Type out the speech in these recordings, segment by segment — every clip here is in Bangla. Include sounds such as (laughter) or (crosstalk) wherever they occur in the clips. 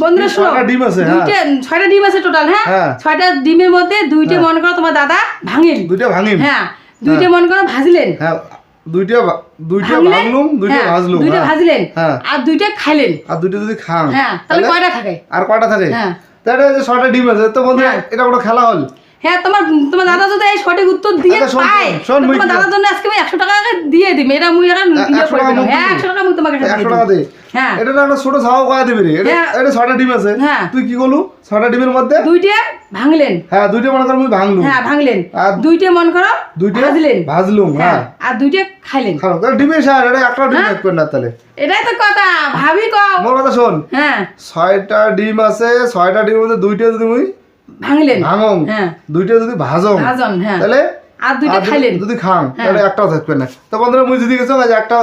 বন্ধুরা শোনো ডিম আছে, হ্যাঁ। দুইটা ছয়টা ডিম আছে টোটাল হ্যাঁ? হ্যাঁ। ছয়টা ডিমের মধ্যে দুইটা হ্যাঁ। মনে করো তোমার দাদা ভাঙিল দুইটা ভাঙিম হ্যাঁ দুইটা মনে করো ভাজলেন। হ্যাঁ দুইটা দুইটা ভাঙলুম দুইটা ভাজলুম দুইটা। ভাজলেন। আর দুইটা খাইলেন। আর দুইটা যদি খান হ্যাঁ তাহলে কয়টা থাকে? আর কয়টা থাকে? হ্যাঁ। তাহলে যে ছয়টা ডিম আছে তো বন্ধু। এটা কোনো খেলা হল? হ্যাঁ তোমার তোমার দাদা যদি এই সঠিক উত্তর দিয়ে আচ্ছা, পায় তোমার দাদার জন্য আজকে আমি একশো দিয়ে দিবি। এটা মুই এখন ইয়ে করে হ্যাঁ দিবি? একশো টাকা মুই তোমাকে একশো টাকা দে। হ্যাঁ। এটা না ছোট ছাওয়া কয়া দিবি রে। এটা হ্যাঁ। ছয়টা ডিম আছে। হ্যাঁ। তুই কি করলু? ছয়টা ডিমের মধ্যে দুইটা ভাঙলেন। হ্যাঁ দুইটা মনে কর মুই ভাঙলু। হ্যাঁ ভাঙলেন। আর দুইটা মন করো দুইটা ভাজলেন। ভাজলুম হ্যাঁ হ্যাঁ। আর দুইটা খাইলেন। খাও। তাহলে ডিমের সার এটা একটা ডিম না তাহলে। এটাই তো কথা ভাবি কও। মোর কথা শোন। হ্যাঁ। ছয়টা ডিম আছে ছয়টা ডিমের মধ্যে দুইটা যদি মুই ভাঙলেন। ভাঙং হ্যাঁ। দুইটা যদি ভাজং ভাজন হ্যাঁ। তাহলে আর দুইটা খাইলেন যদি খান হ্যাঁ। তাহলে একটাও থাকবে না তো বন্ধুরা মুই যদি গেছো যে একটা।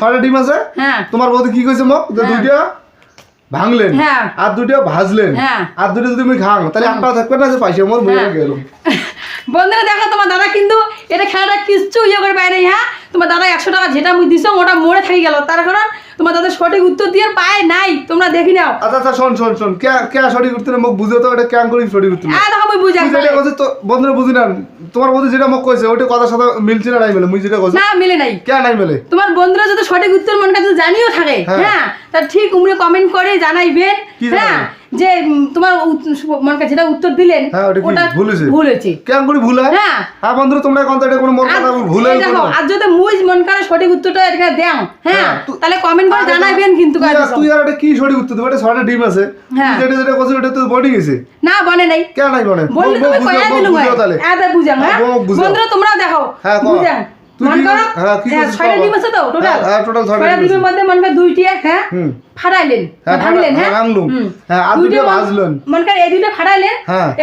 ছয়টা ডিম আছে হ্যাঁ তোমার বৌদি কি কইছে মোক যে হ্যাঁ। দুইটা ভাঙলেন হ্যাঁ। আর দুইটা ভাজলেন হ্যাঁ। আর দুইটা যদি মুই খাং তাহলে একটাও থাকবে না যে পয়সা মোর। গেল (laughs) বন্ধুরা দেখো তোমার দাদা কিন্তু এটা খেলাটা কিচ্ছু ইয়ে করে নাই হ্যাঁ তোমার দাদা একশো টাকা যেটা মুই দিছো ওটা মরে থাকি গেল তার কারণ তোমার দাদা সঠিক উত্তর দিয়ে পায় নাই। তোমরা দেখি নাও। আচ্ছা আচ্ছা শোন শোন শোন। কে কে সঠিক উত্তর মুখ মোক বুঝো তো এটা কেন করি সঠিক উত্তর হ্যাঁ দেখো মুই তুই যেটা কইছিস তো বন্ধুরা বুঝি না তোমার বন্ধু যেটা মোক কইছে ওটা কথা সাথে মিলছে না নাই মিলে মুই যেটা কইছি। না মিলে নাই। কে নাই মিলে? তোমার বন্ধুরা যদি সঠিক উত্তর মন কাছে জানিও থাকে। হ্যাঁ। হ্যাঁ তা ঠিক উমরে কমেন্ট করে জানাইবেন। হ্যাঁ? যে তোমার মন কাছে যেটা উত্তর দিলেন হ্যাঁ, ওটা ভুল হয়েছে? ভুল হয়েছে কেন করি ভুল? হয়। হ্যাঁ হ্যাঁ বন্ধুরা তোমরা কোন এটা কোনো আর- কথা ভুল হয় দেখো আর যদি মুই মন করে সঠিক উত্তরটা এখানে দেও। হ্যাঁ হ্যাঁ, তাহলে কমেন্ট করে জানাবেন কিন্তু তুই কাজ আর- তুই আর এটা কি সঠিক উত্তর দিবি? এটা ছয়টা ডিম আছে। হ্যাঁ। যেটা যেটা কইছিস ওটা তো বডি গেছে। না বনে নাই। কেন নাই বনে? বললে তুমি কয়া বুঝাও তাহলে। আদা বুঝাম হ্যাঁ। বন্ধুরা তোমরাও দেখো। হ্যাঁ। বুঝাম। মন করো কর- কি করছিস ছয়টা ডিম আছে তো টোটাল ছয়টা ছয়টা ডিমের মধ্যে মন করে দুইটি হ্যাঁ ফাটাইলেন ভাঙলেন হ্যাঁ, হ্যাঁ ভাঙলুম। হ্যাঁ, আর দুইটা দুইটা ভাজলেন। মন করে এই দুইটা ফাটাইলেন।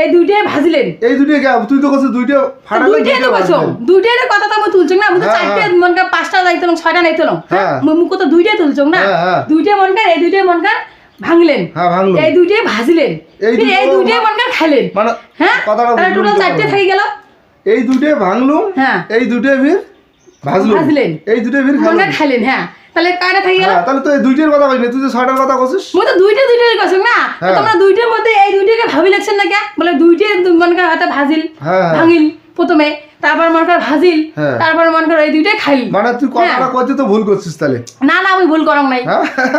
এই দুইটাই ভাজলেন এই দুটো কে তুই তো কইছিস দুইটা ফাটালে দুইটাই তো কইছো দুইটাই কথা তো আমি তুলছো না আমি তো চারটে। মন করে পাঁচটা যাইতো ছয়টা না হ্যাঁ। মুখ তো দুইটাই তুলছো না। দুইটাই মন করে এই দুইটাই মন করে ভাঙলেন ভাঙলুম এই দুইটাই ভাজলেন এই দুইটাই মন করে খাইলেন মানে হ্যাঁ টোটাল চারটে। থেকে গেল এই দুটো ভাঙলুম হ্যাঁ। এই দুটো ভিড় ভাজলেন। এই দুটো ভিড় করে খাইলেন হ্যাঁ। তাহলে কয়টা থেকে গেল? হ্যাঁ তাহলে তো এই দুইটার কথা কইনি তুই যে ছয়টার কথা কইছিস। মুই তো দুইটা কইছো না? তো হ্যাঁ। তোমরা দুইটার মধ্যে এই দুইটাকে ভাবি লাগছেন না কে? বলে হয়তো ভাজিল হ্যাঁ। ভাঙিল প্রথমে তারপর মন করে ভাজিল। তারপর মন করে এই দুইটাই খাইল। মানে তুই কথাটা। কইতে তো ভুল করছিস তাহলে। না না আমি ভুল করং নাই।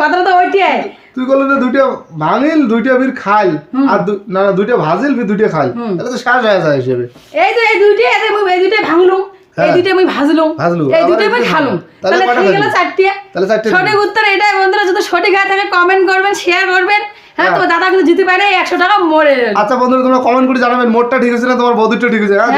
কথাটা তো ওইটাই। তুই বললি যে দুইটা ভাঙিল দুইটা ভিড় খাইল আর না না দুইটা ভাজিল ফির দুইটা খাইল। তাহলে তো শেষ হয়ে যায় হিসেবে। এই তো এই দুইটাই এই দুইটাই ভাঙলুম। এই হ্যাঁ। আমি মুই ভাজলুম। ভাজলু, এই আবার আমি খালুম। তাহলে তাহলে গেল চারটিয়া তাহলে চারটে সঠিক উত্তর এটাই বন্ধুরা যদি সঠিক হয় তাহলে কমেন্ট করবেন শেয়ার করবেন। হ্যাঁ তো দাদা কিন্তু জিতে পারে একশো টাকা মরে আচ্ছা বন্ধুরা তোমরা কমেন্ট করে জানাবেন মোটটা ঠিক হয়েছে না তোমার বৌদিটা ঠিক হয়েছে হ্যাঁ?